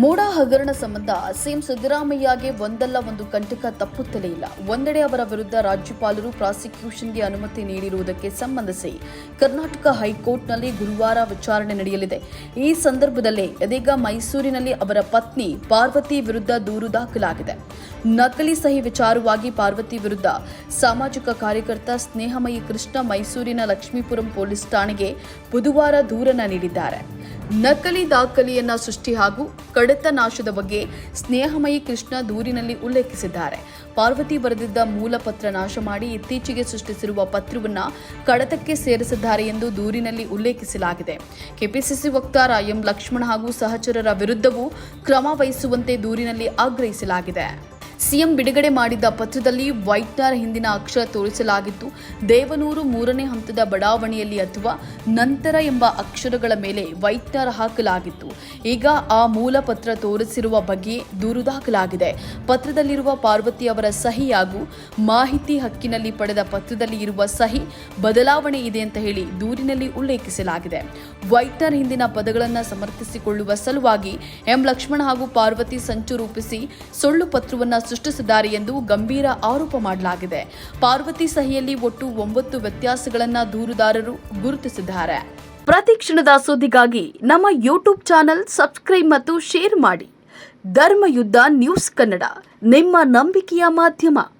ಮೋಡ ಹಗರಣ ಸಂಬಂಧ ಸಿಎಂ ಸಿದ್ದರಾಮಯ್ಯಗೆ ಒಂದಲ್ಲ ಒಂದು ಕಂಟಕ ತಪ್ಪುತ್ತಲೇ ಇಲ್ಲ. ಒಂದೆಡೆ ಅವರ ವಿರುದ್ಧ ರಾಜ್ಯಪಾಲರು ಪ್ರಾಸಿಕ್ಯೂಷನ್ಗೆ ಅನುಮತಿ ನೀಡಿರುವುದಕ್ಕೆ ಸಂಬಂಧಿಸಿ ಕರ್ನಾಟಕ ಹೈಕೋರ್ಟ್ನಲ್ಲಿ ಗುರುವಾರ ವಿಚಾರಣೆ ನಡೆಯಲಿದೆ. ಈ ಸಂದರ್ಭದಲ್ಲೇ ಇದೀಗ ಮೈಸೂರಿನಲ್ಲಿ ಅವರ ಪತ್ನಿ ಪಾರ್ವತಿ ವಿರುದ್ಧ ದೂರು ದಾಖಲಾಗಿದೆ. ನಕಲಿ ಸಹಿ ವಿಚಾರವಾಗಿ ಪಾರ್ವತಿ ವಿರುದ್ಧ ಸಾಮಾಜಿಕ ಕಾರ್ಯಕರ್ತ ಸ್ನೇಹಮಯಿ ಕೃಷ್ಣ ಮೈಸೂರಿನ ಲಕ್ಷ್ಮೀಪುರಂ ಪೊಲೀಸ್ ಠಾಣೆಗೆ ಬುಧವಾರ ದೂರನ ನೀಡಿದ್ದಾರೆ. ನಕಲಿ ದಾಖಲೆಯನ್ನ ಸೃಷ್ಟಿ ಹಾಗೂ ಕಡತ ನಾಶದ ಬಗ್ಗೆ ಸ್ನೇಹಮಯಿ ಕೃಷ್ಣ ದೂರಿನಲ್ಲಿ ಉಲ್ಲೇಖಿಸಿದ್ದಾರೆ. ಪಾರ್ವತಿ ಬರೆದಿದ್ದ ಮೂಲ ಪತ್ರ ನಾಶ ಮಾಡಿ ಇತ್ತೀಚೆಗೆ ಸೃಷ್ಟಿಸಿರುವ ಪತ್ರವನ್ನ ಕಡತಕ್ಕೆ ಸೇರಿಸಿದ್ದಾರೆ ಎಂದು ದೂರಿನಲ್ಲಿ ಉಲ್ಲೇಖಿಸಲಾಗಿದೆ. ಕೆಪಿಸಿಸಿ ವಕ್ತಾರ ಎಂ ಲಕ್ಷ್ಮಣ ಹಾಗೂ ಸಹಚರರ ವಿರುದ್ಧವೂ ಕ್ರಮ ವಹಿಸುವಂತೆ ದೂರಿನಲ್ಲಿ ಆಗ್ರಹಿಸಲಾಗಿದೆ. ಸಿಎಂ ಬಿಡುಗಡೆ ಮಾಡಿದ್ದ ಪತ್ರದಲ್ಲಿ ವೈಟ್ನರ್ ಹಿಂದಿನ ಅಕ್ಷರ ತೋರಿಸಲಾಗಿತ್ತು. ದೇವನೂರು ಮೂರನೇ ಹಂತದ ಬಡಾವಣೆಯಲ್ಲಿ ಅಥವಾ ನಂತರ ಎಂಬ ಅಕ್ಷರಗಳ ಮೇಲೆ ವೈಟ್ನರ್ ಹಾಕಲಾಗಿತ್ತು. ಈಗ ಆ ಮೂಲ ಪತ್ರ ತೋರಿಸಿರುವ ಬಗ್ಗೆ ದೂರು ದಾಖಲಾಗಿದೆ. ಪತ್ರದಲ್ಲಿರುವ ಪಾರ್ವತಿ ಅವರ ಸಹಿ ಹಾಗೂ ಮಾಹಿತಿ ಹಕ್ಕಿನಲ್ಲಿ ಪಡೆದ ಪತ್ರದಲ್ಲಿ ಇರುವ ಸಹಿ ಬದಲಾವಣೆ ಇದೆ ಅಂತ ಹೇಳಿ ದೂರಿನಲ್ಲಿ ಉಲ್ಲೇಖಿಸಲಾಗಿದೆ. ವೈಟ್ನರ್ ಹಿಂದಿನ ಪದಗಳನ್ನು ಸಮರ್ಥಿಸಿಕೊಳ್ಳುವ ಸಲುವಾಗಿ ಎಂ ಲಕ್ಷ್ಮಣ ಹಾಗೂ ಪಾರ್ವತಿ ಸಂಚು ರೂಪಿಸಿ ಸುಳ್ಳು ಪತ್ರವನ್ನ ಸೃಷ್ಟಿಸಿದ್ದಾರೆ ಎಂದು ಗಂಭೀರ ಆರೋಪ ಮಾಡಲಾಗಿದೆ. ಪಾರ್ವತಿ ಸಹಿಯಲ್ಲಿ ಒಟ್ಟು ಒಂಬತ್ತು ವ್ಯತ್ಯಾಸಗಳನ್ನು ದೂರುದಾರರು ಗುರುತಿಸಿದ್ದಾರೆ. ಪ್ರತಿ ಕ್ಷಣದ ಸುದ್ದಿಗಾಗಿ ನಮ್ಮ ಯೂಟ್ಯೂಬ್ ಚಾನೆಲ್ ಸಬ್ಸ್ಕ್ರೈಬ್ ಮತ್ತು ಶೇರ್ ಮಾಡಿ. ಧರ್ಮಯುದ್ಧ ನ್ಯೂಸ್ ಕನ್ನಡ, ನಿಮ್ಮ ನಂಬಿಕೆಯ ಮಾಧ್ಯಮ.